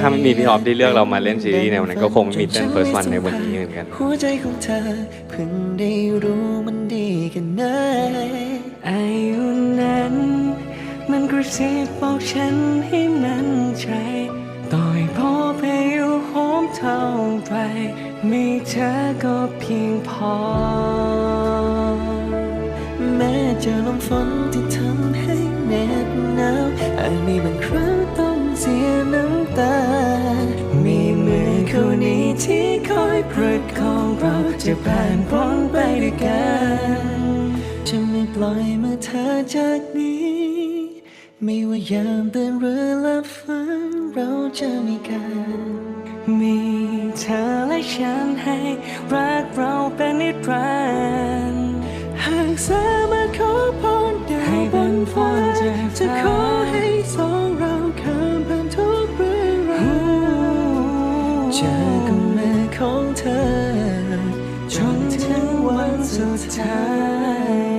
ถ้าไม่มีพี่ออฟที่เลือกเรามาเล่นซีรีส์แนวนั้นก็คงไม่มีเต้น First One ในวันนี้เหมือนกัน หัวใจของเธอเพิ่งได้รู้มันดีกันไหนอายุนั้น มันกระซิบบอกฉันให้มั่นใจต่อยพอพายุโหมเท่าไรมีเธอก็เพียงพอ แม้เจอลมฝนที่ทำให้เหน็บหนาวอาจมีบางครั้งต้องเสียน้ำ ตา มีมือคู่นี้ที่คอยปรดของเราจะผ่านพ้นไปด้วยกัน จะไม่ปล่อยมือเธอจากนี้ ไม่ว่ายามเดินเรือและฝันเราจะมีกัน มีเธอและฉันให้รักเราเป็นนิรันดร์หากสามารถขอพรได้ให้เป็นพรจะขอ เจอกับมือของเธอจนถึงวันสุดท้าย